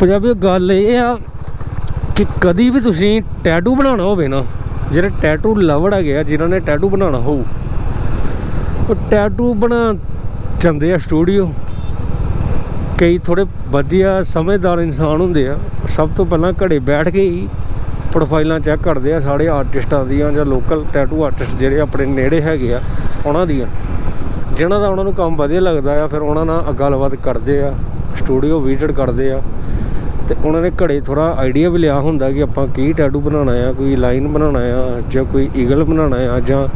ਪੰਜਾਬੀ ਗੱਲ ਇਹ ਆ ਕਿ ਕਦੀ ਵੀ ਤੁਸੀਂ ਟੈਟੂ ਬਣਾਉਣਾ ਹੋਵੇ ਨਾ, ਜਿਹੜੇ ਟੈਟੂ ਲਵੜ ਹੈਗੇ ਆ, ਜਿਨ੍ਹਾਂ ਨੇ ਟੈਟੂ ਬਣਾਉਣਾ ਹੋਊ, ਉਹ ਟੈਟੂ ਬਣਾ ਜਾਂਦੇ ਆ ਸਟੂਡੀਓ ਕਈ ਥੋੜੇ ਵਧੀਆ ਸਮਝਦਾਰ ਇਨਸਾਨ ਹੁੰਦੇ ਆ, ਸਭ ਤੋਂ ਪਹਿਲਾਂ ਘੜੇ ਬੈਠ ਕੇ ਹੀ ਪ੍ਰੋਫਾਈਲਾਂ ਚੈੱਕ ਕਰਦੇ ਆ ਸਾਰੇ ਆਰਟਿਸਟਾਂ ਦੀਆਂ ਜਾਂ ਲੋਕਲ ਟੈਟੂ ਆਰਟਿਸਟ ਜਿਹੜੇ ਆਪਣੇ ਨੇੜੇ ਹੈਗੇ ਆ, ਉਹਨਾਂ ਦੀਆਂ। ਜਿਨ੍ਹਾਂ ਦਾ ਉਹਨਾਂ ਨੂੰ ਕੰਮ ਵਧੀਆ ਲੱਗਦਾ ਆ, ਫਿਰ ਉਹਨਾਂ ਨਾਲ ਗੱਲਬਾਤ ਕਰਦੇ ਆ ਸਟੂਡੀਓ ਵਿਜ਼ਿਟ ਕਰਦੇ ਆ। ਤੇ ਉਹਨਾਂ ਨੇ ਘੜੇ ਥੋੜਾ ਆਈਡੀਆ ਵੀ ਲਿਆ ਹੁੰਦਾ ਕਿ ਆਪਾਂ ਕੀ ਟੈਟੂ ਬਣਾਉਣਾ ਆ ਕੋਈ ਲਾਈਨ ਬਣਾਉਣਾ ਆ ਜਾਂ ਕੋਈ ਈਗਲ ਬਣਾਉਣਾ ਆ ਜਾਂ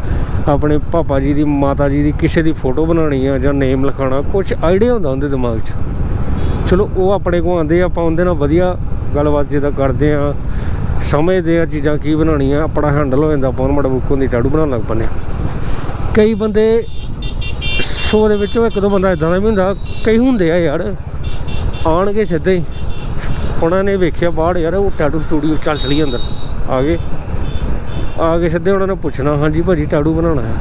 ਆਪਣੇ ਪਾਪਾ ਜੀ ਦੀ ਮਾਤਾ ਜੀ ਦੀ ਕਿਸੇ ਦੀ ਫੋਟੋ ਬਣਾਉਣੀ ਆ ਜਾਂ ਨੇਮ ਲਿਖਾਉਣਾ ਕੁਝ ਆਈਡੀਆ ਹੁੰਦਾ ਉਹਦੇ ਦਿਮਾਗ 'ਚ। ਚਲੋ ਉਹ ਆਪਣੇ ਕੋਲ ਆਉਂਦੇ ਆ, ਆਪਾਂ ਉਹਦੇ ਨਾਲ ਵਧੀਆ ਗੱਲਬਾਤ ਜਿੱਦਾਂ ਕਰਦੇ ਆ ਸਮਝਦੇ ਆ ਚੀਜ਼ਾਂ ਕੀ ਬਣਾਉਣੀਆਂ ਆਪਣਾ ਹੈਂਡਲ ਹੋ ਜਾਂਦਾ ਆਪਾਂ ਮਾੜਾ ਮੜਾ ਬੁੱਕੋਂ ਦੀ ਟੈਟੂ ਬਣਾਉਣ ਲੱਗ ਪੰਨੇ ਕਈ ਬੰਦੇ ਸੌ ਦੇ ਵਿੱਚੋਂ ਇੱਕ ਦੋ ਬੰਦਾ ਇਦਾਂ ਦਾ ਵੀ ਹੁੰਦਾ ਕਈ ਹੁੰਦੇ ਆ ਯਾਰ ਆਣਗੇ ਸਿੱਧੇ ਹੀ। ਉਹਨਾਂ ਨੇ ਵੇਖਿਆ ਬਾਹਰ ਯਾਰ, ਉਹ ਟੈਟੂ ਸਟੂਡੀਓ ਚੱਲ ਚਲੀ ਅੰਦਰ। ਆ ਗਏ। ਆ ਕੇ ਸਿੱਧੇ ਉਹਨਾਂ ਨੇ ਪੁੱਛਣਾ, ਹਾਂਜੀ ਭਾਜੀ ਟੈਟੂ ਬਣਾਉਣਾ ਹੈ?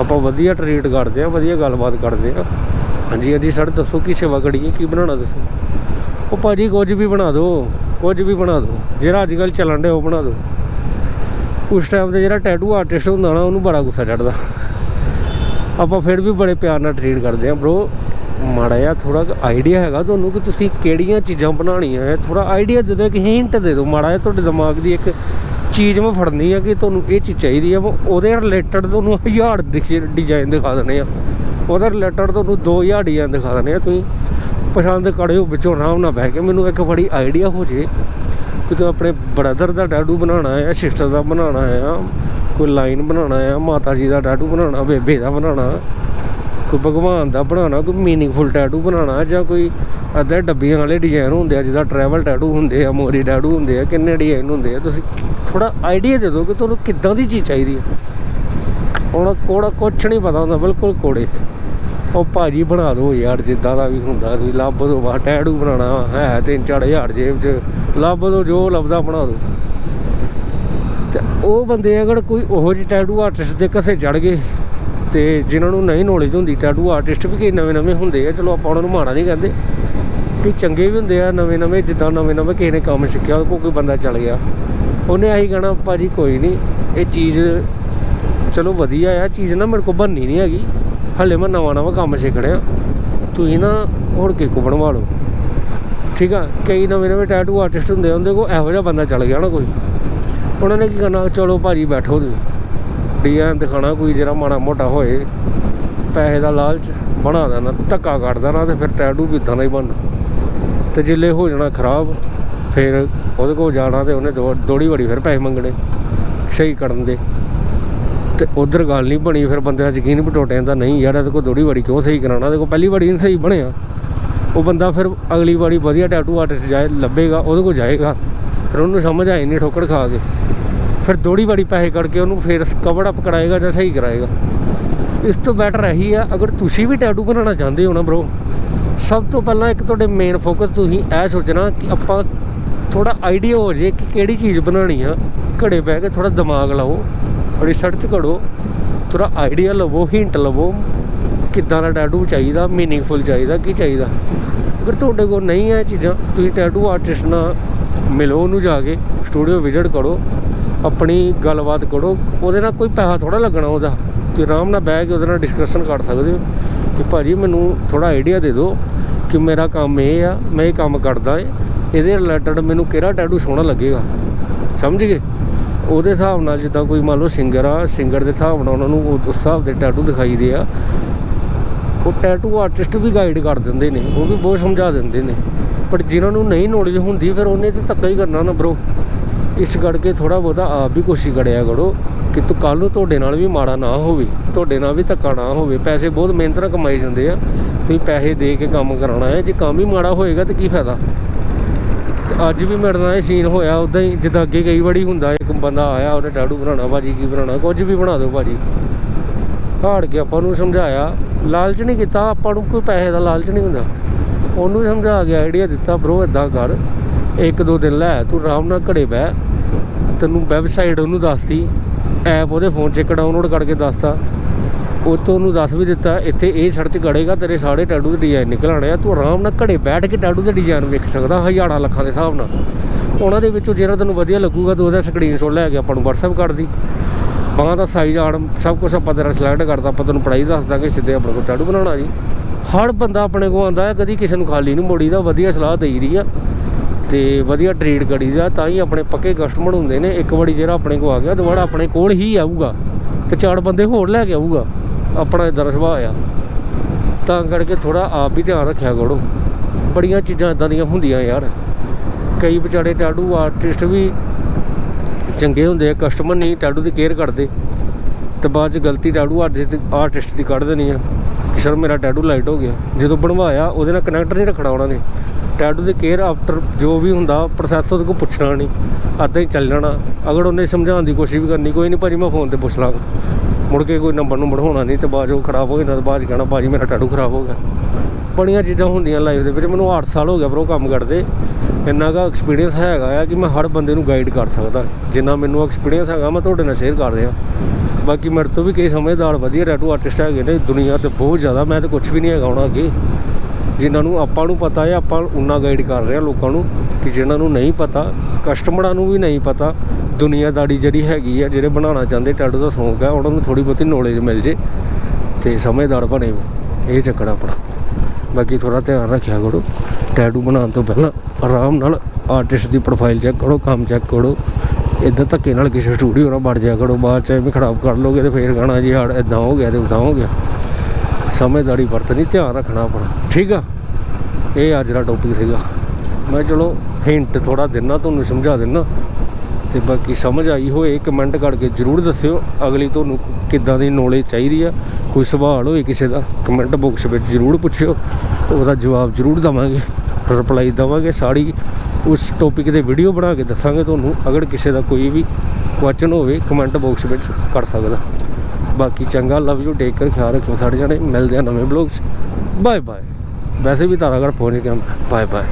ਆਪਾਂ ਵਧੀਆ ਟਰੀਟ ਕਰਦੇ ਆ ਵਧੀਆ ਗੱਲਬਾਤ ਕਰਦੇ ਆ ਹਾਂਜੀ ਹਾਂਜੀ ਸਰ ਦੱਸੋ ਕੀ ਸੇਵਾ ਕਰੀਏ, ਕੀ ਬਣਾਉਣਾ ਦੱਸੋ ਉਹ ਭਾਜੀ ਕੁਝ ਵੀ ਬਣਾ ਦਿਓ, ਕੁਝ ਵੀ ਬਣਾ ਦਿਓ। ਜਿਹੜਾ ਅੱਜ ਕੱਲ੍ਹ ਚੱਲਣ ਡਿਆ ਉਹ ਬਣਾ ਦਿਓ। ਉਸ ਟਾਈਮ ਤੇ ਜਿਹੜਾ ਟੈਟੂ ਆਰਟਿਸਟ ਹੁੰਦਾ ਨਾ, ਉਹਨੂੰ ਬੜਾ ਗੁੱਸਾ ਚੜਦਾ ਆਪਾਂ ਫਿਰ ਵੀ ਬੜੇ ਪਿਆਰ ਨਾਲ ਟ੍ਰੀਟ ਕਰਦੇ ਆ ਬ్రో ਮਾੜਾ ਜਿਹਾ ਥੋੜਾ ਆਈਡੀਆ ਹੈਗਾ ਤੁਹਾਨੂੰ ਕਿ ਤੁਸੀਂ ਕਿਹੜੀਆਂ ਚੀਜ਼ਾਂ ਬਣਾਉਣੀਆਂ ਹੈ। ਥੋੜਾ ਆਈਡੀਆ ਦੇ ਦਿਓ ਕਿ ਹਿੰਟ ਦੇ ਦਿਓ। ਮਾੜਾ ਜਿਹਾ ਤੁਹਾਡੇ ਦਿਮਾਗ ਦੀ ਇੱਕ ਚੀਜ਼ ਮੈਂ ਫੜਨੀ ਆ ਕਿ ਤੁਹਾਨੂੰ ਇਹ ਚੀਜ਼ ਚਾਹੀਦੀ ਆ। ਮੈਂ ਉਹਦੇ ਰਿਲੇਟਡ ਤੁਹਾਨੂੰ ਹਜ਼ਾਰ ਡਿਜ਼ਾਈਨ ਦਿਖਾ ਦਨੇ ਆ। ਉਹਦੇ ਰਿਲੇਟਡ ਤੁਹਾਨੂੰ 2000 ਡਿਜ਼ਾਈਨ ਦਿਖਾ ਦਨੇ ਆ। ਤੁਸੀਂ ਪਸੰਦ ਕਰਿਓ, ਵਿੱਚੋਂ ਆਰਾਮ ਨਾਲ ਬਹਿ ਕੇ ਮੈਨੂੰ ਇੱਕ ਬੜੀ ਆਈਡੀਆ ਹੋ ਜੇ ਕਿ ਤੂੰ ਆਪਣੇ ਬ੍ਰਦਰ ਦਾ ਟੈਟੂ ਬਣਾਉਣਾ ਹੈ ਸਿਸਟਰ ਦਾ ਬਣਾਉਣਾ ਹੈ, ਕੋਈ ਲਾਈਨ ਬਣਾਉਣਾ ਹੈ, ਮਾਤਾ ਜੀ ਦਾ ਟੈਟੂ ਬਣਾਉਣਾ, ਬੇਬੇ ਦਾ ਬਣਾਉਣਾ। ਕੋਈ ਭਗਵਾਨ ਦਾ ਬਣਾਉਣਾ, ਕੋਈ ਮੀਨਿੰਗਫੁਲ ਟੈਟੂ ਬਣਾਉਣਾ ਜਾਂ ਕੋਈ ਅੱਧੇ ਡੱਬੀਆਂ ਵਾਲੇ ਡਿਜ਼ਾਈਨ ਹੁੰਦੇ ਆ ਜਿਹਦਾ ਟਰੈਵਲ ਟੈਟੂ ਹੁੰਦੇ ਆ, ਮੋਰੀ ਟੈਟੂ ਹੁੰਦੇ ਆ, ਕਿੰਨੇ ਡਿਜ਼ਾਈਨ ਹੁੰਦੇ ਆ, ਤੁਸੀਂ ਥੋੜਾ ਆਈਡੀਆ ਦੇ ਦਿਓ ਕਿ ਤੁਹਾਨੂੰ ਕਿੱਦਾਂ ਦੀ ਚੀਜ਼ ਚਾਹੀਦੀ ਹੈ ਹੁਣ ਕੋੜਾ ਕੁਛ ਨਹੀਂ ਪਤਾ ਹੁੰਦਾ, ਬਿਲਕੁਲ ਕੋੜੇ। ਉਹ ਭਾਜੀ ਬਣਾ ਦਿਓ ਯਾਰ, ਜਿੱਦਾਂ ਦਾ ਵੀ ਹੁੰਦਾ, ਤੁਸੀਂ ਲੱਭ ਦੋ ਵਾ ਟੈਟੂ ਬਣਾਉਣਾ ਹੈ ਤਿੰਨ ਚਾਰ ਹਜ਼ਾਰ ਜੇਬ 'ਚ, ਲੱਭ ਦੋ, ਜੋ ਲੱਭਦਾ ਬਣਾ ਦਿਓ ਤੇ ਉਹ ਬੰਦੇ ਅਗਰ ਕੋਈ ਉਹੋ ਜਿਹੇ ਟੈਟੂ ਆਰਟਿਸਟ ਦੇ ਕਸੇ ਚੜ ਗਏ ਤੇ ਜਿਨ੍ਹਾਂ ਨੂੰ ਨਹੀਂ ਨੌਲੇਜ ਹੁੰਦੀ ਟੈਟੂ ਆਰਟਿਸਟ ਵੀ ਕਈ ਨਵੇਂ ਨਵੇਂ ਹੁੰਦੇ ਆ, ਚਲੋ ਆਪਾਂ ਉਹਨਾਂ ਨੂੰ ਮਾੜਾ ਨਹੀਂ ਕਹਿੰਦੇ। ਕਿ ਚੰਗੇ ਵੀ ਹੁੰਦੇ ਆ, ਨਵੇਂ ਨਵੇਂ, ਜਿੱਦਾਂ ਨਵੇਂ ਨਵੇਂ ਕਿਸੇ ਨੇ ਕੰਮ ਸਿੱਖਿਆ ਉਹ ਕੋਈ ਬੰਦਾ ਚੱਲ ਗਿਆ। ਉਹਨੇ ਆਹੀ ਕਹਿਣਾ, ਭਾਜੀ ਕੋਈ ਨਹੀਂ, ਇਹ ਚੀਜ਼ ਚਲੋ ਵਧੀਆ ਆ ਚੀਜ਼ ਨਾ ਮੇਰੇ ਕੋਲ ਬਣਨੀ ਨਹੀਂ ਹੈਗੀ। ਹਲੇ ਮੈਂ ਨਵਾਂ ਨਵਾਂ ਕੰਮ ਸਿੱਖ ਰਿਹਾ। ਤੁਸੀਂ ਨਾ ਹੋਰ ਕੇ ਕੋ ਬਣਵਾ ਲਓ। ਠੀਕ ਆ? ਕਈ ਨਵੇਂ ਨਵੇਂ ਟੈਟੂ ਆਰਟਿਸਟ ਹੁੰਦੇ ਆ, ਉਹਦੇ ਕੋਲ ਇਹੋ ਜਿਹਾ ਬੰਦਾ ਚੱਲ ਗਿਆ ਨਾ ਕੋਈ। ਉਹਨਾਂ ਨੇ ਕੀ ਕਰਨਾ, ਚਲੋ ਭਾਜੀ ਬੈਠੋ ਤੁਸੀਂ। ਐ ਦਿਖਾਣਾ ਕੋਈ ਜਿਹੜਾ ਮਾੜਾ ਮੋਟਾ ਹੋਏ। ਪੈਸੇ ਦਾ ਲਾਲਚ ਬਣਾ ਦੇਣਾ ਧੱਕਾ ਕੱਢ ਦੇਣਾ ਤੇ ਫਿਰ ਟੈਟੂ ਵੀ ਇਦਾਂ ਦਾ ਹੀ ਬਣਨਾ ਤੇ ਜਿੱਲੇ ਹੋ ਜਾਣਾ ਖਰਾਬ, ਫਿਰ ਉਹਦੇ ਕੋਲ ਜਾਣਾ ਤੇ ਉਹਨੇ ਦੋੜੀ ਵੜੀ ਫਿਰ ਪੈਸੇ ਮੰਗਣੇ, ਸਹੀ ਕਰਨ ਦੇ। ਤੇ ਉਧਰ ਗੱਲ ਨਹੀਂ ਬਣੀ, ਫਿਰ ਬੰਦੇ ਦਾ ਯਕੀਨ ਵੀ ਟੁੱਟ ਜਾਂਦਾ, ਨਹੀਂ ਯਾਰ, ਇਹਦੇ ਕੋਲ ਦੋੜੀ ਵੜੀ ਕਿਉਂ ਸਹੀ ਕਰਾਉਣਾ? ਇਹਦੇ ਕੋਲ ਪਹਿਲੀ ਵਾਰੀ ਨਹੀਂ ਸਹੀ ਬਣਿਆ। ਉਹ ਬੰਦਾ ਫਿਰ ਅਗਲੀ ਵਾਰੀ ਵਧੀਆ ਟੈਟੂ ਆਰਟਿਸਟ ਜਾਏ, ਲੱਭੇਗਾ, ਉਹਦੇ ਕੋਲ ਜਾਏਗਾ। ਫਿਰ ਉਹਨੂੰ ਸਮਝ ਆਈ ਨਹੀਂ ਠੋਕਰ ਖਾ ਕੇ। ਫਿਰ ਦੋੜੀ ਵਾਰੀ ਪੈਸੇ ਕੱਢ ਕੇ ਉਹਨੂੰ ਫਿਰ ਕਵਰ ਅਪ ਕਰਾਏਗਾ ਜਾਂ ਸਹੀ ਕਰਾਏਗਾ। ਇਸ ਤੋਂ ਬੈਟਰ ਇਹੀ ਆ, ਅਗਰ ਤੁਸੀਂ ਵੀ ਟੈਟੂ ਬਣਾਉਣਾ ਚਾਹੁੰਦੇ ਹੋ ਨਾ ਬ్రో ਸਭ ਤੋਂ ਪਹਿਲਾਂ ਇੱਕ ਤੁਹਾਡੇ ਮੇਨ ਫੋਕਸ ਤੁਸੀਂ ਇਹ ਸੋਚਣਾ ਕਿ ਆਪਾਂ ਥੋੜਾ ਆਈਡੀਆ ਹੋ ਜੇ ਕਿ ਕਿਹੜੀ ਚੀਜ਼ ਬਣਾਉਣੀ ਆ, ਘੜੇ ਬਹਿ ਕੇ ਥੋੜਾ ਦਿਮਾਗ ਲਾਓ ਰਿਸਰਚ ਕਰੋ ਥੋੜਾ ਆਈਡੀਆ ਲਵੋ ਹਿੰਟ ਲਵੋ, ਕਿੱਦਾਂ ਦਾ ਟੈਟੂ ਚਾਹੀਦਾ ਮੀਨਿੰਗਫੁਲ ਚਾਹੀਦਾ, ਕੀ ਚਾਹੀਦਾ। ਅਗਰ ਤੁਹਾਡੇ ਕੋਲ ਨਹੀਂ ਹੈ ਚੀਜ਼ਾਂ, ਤੁਸੀਂ ਟੈਟੂ ਆਰਟਿਸਟ ਨਾਲ ਮਿਲੋ ਉਹਨੂੰ ਜਾ ਕੇ ਸਟੂਡੀਓ ਵਿਜ਼ਿਟ ਕਰੋ ਆਪਣੀ ਗੱਲਬਾਤ ਕਰੋ, ਉਹਦੇ ਨਾਲ ਕੋਈ ਪੈਸਾ ਥੋੜਾ ਲੱਗਣਾ ਉਹਦਾ। ਤੁਸੀਂ ਆਰਾਮ ਨਾਲ ਬਹਿ ਕੇ ਉਹਦੇ ਨਾਲ ਡਿਸਕਸ਼ਨ ਕਰ ਸਕਦੇ ਹੋ। ਕਿ ਭਾਜੀ ਮੈਨੂੰ ਥੋੜਾ ਆਈਡੀਆ ਦੇ ਦਿਓ ਕਿ ਮੇਰਾ ਕੰਮ ਇਹ ਆ, ਮੈਂ ਇਹ ਕੰਮ ਕਰਦਾ ਏ। ਇਹਦੇ ਰਿਲੇਟਡ ਮੈਨੂੰ ਕਿਹੜਾ ਟੈਟੂ ਸੋਹਣਾ ਲੱਗੇਗਾ? ਸਮਝ ਗਏ? ਉਹਦੇ ਹਿਸਾਬ ਨਾਲ ਜਿੱਦਾਂ ਕੋਈ ਮੰਨ ਲਓ ਸਿੰਗਰ ਆ ਸਿੰਗਰ ਦੇ ਹਿਸਾਬ ਨਾਲ ਉਹਨਾਂ ਨੂੰ ਉਸ ਹਿਸਾਬ ਦੇ ਟੈਟੂ ਦਿਖਾਈ ਦੇ ਆ। ਉਹ ਟੈਟੂ ਆਰਟਿਸਟ ਵੀ ਗਾਈਡ ਕਰ ਦਿੰਦੇ ਨੇ, ਉਹ ਵੀ ਬਹੁਤ ਸਮਝਾ ਦਿੰਦੇ ਨੇ। ਪਰ ਜਿਨ੍ਹਾਂ ਨੂੰ ਨਹੀਂ ਨੌਲੇਜ ਹੁੰਦੀ, ਫਿਰ ਉਹਨੇ ਤੇ ਧੱਕਾ ਹੀ ਕਰਨਾ ਨਾ ਬ్రో ਇਸ ਕਰਕੇ ਥੋੜਾ ਬਹੁਤਾ ਆਪ ਵੀ ਕੋਸ਼ਿਸ਼ ਕਰਿਆ ਕਰੋ ਕਿ ਤੂੰ ਕੱਲ ਨੂੰ ਤੁਹਾਡੇ ਨਾਲ ਵੀ ਮਾੜਾ ਨਾ ਹੋਵੇ, ਤੁਹਾਡੇ ਨਾਲ ਵੀ ਧੱਕਾ ਨਾ ਹੋਵੇ। ਪੈਸੇ ਬਹੁਤ ਮਿਹਨਤ ਨਾਲ ਕਮਾਈ ਜਾਂਦੇ ਆ। ਤੁਸੀਂ ਪੈਸੇ ਦੇ ਕੇ ਕੰਮ ਕਰਾਉਣਾ ਹੈ। ਜੇ ਕੰਮ ਹੀ ਮਾੜਾ ਹੋਏਗਾ ਤੇ ਕੀ ਫਾਇਦਾ? ਤੇ ਅੱਜ ਵੀ ਮੇਰੇ ਨਾਲ ਇਹ ਸੀਨ ਹੋਇਆ ਉਦਾਂ ਹੀ ਜਿੱਦਾਂ ਅੱਗੇ ਕਈ ਵਾਰੀ ਹੁੰਦਾ, ਇੱਕ ਬੰਦਾ ਆਇਆ, ਉਹਨੇ ਟੈਟੂ ਬਣਾਉਣਾ, ਭਾਜੀ ਕੀ ਬਣਾਉਣਾ, ਕੁਝ ਵੀ ਬਣਾ ਦਿਓ ਭਾਜੀ। ਹਾੜ ਕੇ ਆਪਾਂ ਨੂੰ ਸਮਝਾਇਆ। ਲਾਲਚ ਨਹੀਂ ਕੀਤਾ, ਆਪਾਂ ਨੂੰ ਕੋਈ ਪੈਸੇ ਦਾ ਲਾਲਚ ਨਹੀਂ ਹੁੰਦਾ। ਉਹਨੂੰ ਸਮਝਾ ਕੇ ਆਈਡੀਆ ਦਿੱਤਾ ਬ్రో ਇਦਾਂ ਕਰ। ਇੱਕ ਦੋ ਦਿਨ ਲੈ, ਤੂੰ ਆਰਾਮ ਨਾਲ ਘੜੇ ਬਹਿ। ਤੈਨੂੰ ਵੈਬਸਾਈਟ ਉਹਨੂੰ ਦੱਸਤੀ ਐਪ ਉਹਦੇ ਫੋਨ 'ਚ ਇੱਕ ਡਾਊਨਲੋਡ ਕਰਕੇ ਦੱਸਤਾ। ਉਹ ਤੋਂ ਉਹਨੂੰ ਦੱਸ ਵੀ ਦਿੱਤਾ, ਇੱਥੇ ਇਹ ਸੜਕ 'ਚ ਗੜੇਗਾ, ਤੇਰੇ ਸਾਰੇ ਟੈਟੂ ਦੇ ਡਿਜ਼ਾਈਨ ਨਿਕਲ ਆਣੇ ਆ। ਤੂੰ ਆਰਾਮ ਨਾਲ ਘੜੇ ਬੈਠ ਕੇ ਟੈਟੂ ਦੇ ਡਿਜ਼ਾਈਨ ਵੇਖ ਸਕਦਾ, ਹਜ਼ਾਰਾਂ ਲੱਖਾਂ ਦੇ ਹਿਸਾਬ ਨਾਲ। ਉਹਨਾਂ ਦੇ ਵਿੱਚੋਂ ਜਿਹੜਾ ਤੈਨੂੰ ਵਧੀਆ ਲੱਗੂਗਾ, ਤੂੰ ਉਹਦਾ ਸਕਰੀਨਸ਼ਾਟ ਲੈ ਕੇ ਆਪਾਂ ਨੂੰ WhatsApp ਕਰ ਦੀ। ਬਾਹਾਂ ਦਾ ਸਾਈਜ਼ ਆੜ, ਸਭ ਕੁਝ ਆਪਾਂ ਤੇਰਾ ਸਿਲੈਕਟ ਕਰਦਾ ਆਪਾਂ ਤੈਨੂੰ ਪ੍ਰਾਈਸ ਦੱਸ ਦਾਂਗੇ, ਸਿੱਧੇ ਆਪਣੇ ਕੋਲ ਟੈਟੂ ਬਣਾਉਣਾ ਜੀ। ਹਰ ਬੰਦਾ ਆਪਣੇ ਕੋਲ ਆਉਂਦਾ ਕਦੀ ਕਿਸੇ ਨੂੰ ਖਾਲੀ ਨਹੀਂ ਮੋੜੀ ਦਾ ਵਧੀਆ ਸਲਾਹ ਦੇਈ ਦੀ ਆ। ਤੇ ਵਧੀਆ ਟ੍ਰੀਟ ਕਰੀਦਾ ਤਾਂ ਹੀ ਆਪਣੇ ਪੱਕੇ ਕਸਟਮਰ ਹੁੰਦੇ ਨੇ। ਇੱਕ ਵਾਰੀ ਜਿਹੜਾ ਆਪਣੇ ਕੋਲ ਆ ਗਿਆ, ਦੁਬਾਰਾ ਆਪਣੇ ਕੋਲ ਹੀ ਆਊਗਾ ਤੇ ਚਾਰ ਬੰਦੇ ਹੋਰ ਲੈ ਕੇ ਆਊਗਾ। ਆਪਣਾ ਇਦਾਂ ਦਾ ਸੁਭਾਅ ਆ। ਤਾਂ ਕਰਕੇ ਥੋੜਾ ਆਪ ਵੀ ਧਿਆਨ ਰੱਖਿਆ ਕਰੋ। ਬੜੀਆਂ ਚੀਜ਼ਾਂ ਇਦਾਂ ਦੀਆਂ ਹੁੰਦੀਆਂ ਯਾਰ। ਕਈ ਵਿਚਾਰੇ ਟੈਟੂ ਆਰਟਿਸਟ ਵੀ ਚੰਗੇ ਹੁੰਦੇ ਆ ਕਸਟਮਰ ਨਹੀਂ ਟੈਟੂ ਦੀ ਕੇਅਰ ਕਰਦੇ। ਤੇ ਬਾਅਦ ਚ ਗਲਤੀ ਟੈਟੂ ਆਰਟਿਸਟ ਦੀ ਕੱਢ ਦੇਣੀ ਆ। ਕਿ ਸਰ ਮੇਰਾ ਟੈਟੂ ਲਾਈਟ ਹੋ ਗਿਆ। ਜਦੋਂ ਬਣਵਾਇਆ, ਉਹਦੇ ਨਾਲ ਕਨੈਕਟ ਨਹੀਂ ਰੱਖਣਾ ਉਹਨਾਂ ਨੇ। ਟੈਟੂ ਦੇ ਕੇਅਰ ਆਫਟਰ ਜੋ ਵੀ ਹੁੰਦਾ ਪ੍ਰੋਸੈਸ ਉਹਦੇ ਕੋਲ ਪੁੱਛਣਾ ਨਹੀਂ। ਅੱਧਾ ਹੀ ਚੱਲ ਜਾਣਾ। ਅਗਰ ਉਹਨੇ ਸਮਝਾਉਣ ਦੀ ਕੋਸ਼ਿਸ਼ ਵੀ ਕਰਨੀ, ਕੋਈ ਨਹੀਂ, ਭਾਜੀ ਮੈਂ ਫੋਨ ਤੇ ਪੁੱਛ ਲਾਂਗਾ। ਮੁੜ ਕੇ ਕੋਈ ਨੰਬਰ ਨੂੰ ਹੋਣਾ ਨਹੀਂ ਤੇ ਬਾਅਦ 'ਚੋਂ ਖਰਾਬ ਹੋ ਜਾਣਾ ਤੇ ਬਾਅਦ 'ਚ ਕਹਿਣਾ ਭਾਜੀ ਮੇਰਾ ਟੈਟੂ ਖਰਾਬ ਹੋ ਗਿਆ। ਬੜੀਆਂ ਚੀਜ਼ਾਂ ਹੁੰਦੀਆਂ ਲਾਈਫ ਦੇ ਵਿੱਚ, ਮੈਨੂੰ 8 ਸਾਲ ਹੋ ਗਿਆ ਬਰੋ ਕੰਮ ਕਰਦੇ। ਇੰਨਾ ਕੁ ਐਕਸਪੀਰੀਅੰਸ ਹੈਗਾ ਆ ਕਿ ਮੈਂ ਹਰ ਬੰਦੇ ਨੂੰ ਗਾਈਡ ਕਰ ਸਕਦਾ। ਜਿੰਨਾ ਮੈਨੂੰ ਐਕਸਪੀਰੀਅੰਸ ਹੈਗਾ, ਮੈਂ ਤੁਹਾਡੇ ਨਾਲ ਸ਼ੇਅਰ ਕਰ ਰਿਹਾ ਬਾਕੀ ਮੇਰੇ ਤੋਂ ਵੀ ਕਈ ਸਮਝਦਾਰ ਵਧੀਆ ਟੈਟੂ ਆਰਟਿਸਟ ਹੈਗੇ ਨੇ ਦੁਨੀਆ ਤੇ ਬਹੁਤ ਜ਼ਿਆਦਾ, ਮੈਂ ਤਾਂ ਕੁਝ ਵੀ ਨਹੀਂ ਹੈਗਾ ਹੁਣ ਅੱਗੇ। ਜਿਨ੍ਹਾਂ ਨੂੰ ਆਪਾਂ ਨੂੰ ਪਤਾ ਹੈ, ਆਪਾਂ ਉਨਾ ਗਾਈਡ ਕਰ ਰਹੇ ਹਾਂ ਲੋਕਾਂ ਨੂੰ। ਕਿ ਜਿਨ੍ਹਾਂ ਨੂੰ ਨਹੀਂ ਪਤਾ, ਕਸਟਮਰਾਂ ਨੂੰ ਵੀ ਨਹੀਂ ਪਤਾ, ਦੁਨੀਆਦਾਰੀ ਜਿਹੜੀ ਹੈਗੀ ਆ, ਜਿਹੜੇ ਬਣਾਉਣਾ ਚਾਹੁੰਦੇ, ਟੈਟੂ ਦਾ ਸ਼ੌਂਕ ਹੈ ਉਹਨਾਂ ਨੂੰ ਥੋੜੀ ਬਹੁਤੀ ਨੌਲੇਜ ਮਿਲ ਜੇ ਤੇ ਸਮਝਦਾਰ ਬਣੇ ਇਹ ਚੱਕਰ ਆਪਣਾ। ਬਾਕੀ ਥੋੜਾ ਧਿਆਨ ਰੱਖਿਆ ਕਰੋ। ਟੈਟੂ ਬਣਾਉਣ ਤੋਂ ਪਹਿਲਾਂ ਆਰਾਮ ਨਾਲ ਆਰਟਿਸਟ ਦੀ ਪ੍ਰੋਫਾਈਲ ਚੈੱਕ ਕਰੋ, ਕੰਮ ਚੈੱਕ ਕਰੋ। ਇਦਾਂ ਧੱਕੇ ਨਾਲ ਕਿਸੇ ਸਟੂਡੀਓ ਨਾਲ ਵੜ ਜਾਇਆ ਕਰੋ। ਬਾਅਦ ਚ ਐਵੇਂ ਖਰਾਬ ਕਰ ਲੋਗੇ ਤੇ ਫੇਰ ਕਹਣਾ ਜੀ ਹੜ ਇਦਾਂ ਹੋ ਗਿਆ ਤੇ ਉਦਾਂ ਹੋ ਗਿਆ। ਸਮਝਦਾਰੀ ਵਰਤਣੀ, ਧਿਆਨ ਰੱਖਣਾ ਆਪਣਾ। ਠੀਕ ਆ? ਇਹ ਅੱਜ ਦਾ ਟੌਪਿਕ ਸੀਗਾ। ਮੈਂ ਚਲੋ ਹਿੰਟ ਥੋੜਾ ਦਿਨਾ, ਤੁਹਾਨੂੰ ਸਮਝਾ ਦਿੰਨਾ। ਤੇ ਬਾਕੀ ਸਮਝ ਆਈ ਹੋਏ ਕਮੈਂਟ ਕਰਕੇ ਜਰੂਰ ਦੱਸਿਓ, ਅਗਲੀ ਤੁਹਾਨੂੰ ਕਿੱਦਾਂ ਦੀ ਨੌਲੇਜ ਚਾਹੀਦੀ ਆ, ਕੋਈ ਸਵਾਲ ਹੋਏ ਕਿਸੇ ਦਾ ਕਮੈਂਟ ਬਾਕਸ ਵਿੱਚ ਜਰੂਰ ਪੁੱਛਿਓ, ਉਹਦਾ ਜਵਾਬ ਜਰੂਰ ਦਵਾਂਗੇ ਰਿਪਲਾਈ ਦਵਾਂਗੇ, ਸਾਰੀ ਉਸ ਟੌਪਿਕ ਦੇ ਵੀਡੀਓ ਬਣਾ ਕੇ ਦੱਸਾਂਗੇ ਤੁਹਾਨੂੰ, ਅਗਰ ਕਿਸੇ ਦਾ ਕੋਈ ਵੀ ਕੁਐਸਚਨ ਹੋਵੇ ਕਮੈਂਟ ਬਾਕਸ ਵਿੱਚ ਕਰ ਸਕਦਾ। ਬਾਕੀ ਚੰਗਾ ਲਵ ਯੂ ਟੇਕ ਕਰ ਖਿਆਲ ਰੱਖਿਓ ਸਾਡੇ ਜਾਣੇ, ਮਿਲਦੇ ਆ ਨਵੇਂ ਬਲੌਗ 'ਚ। ਬਾਏ ਬਾਏ ਵੈਸੇ ਵੀ ਤਾਰਾਗੜ ਪਹੁੰਚ ਗਿਆ ਬਾਏ ਬਾਏ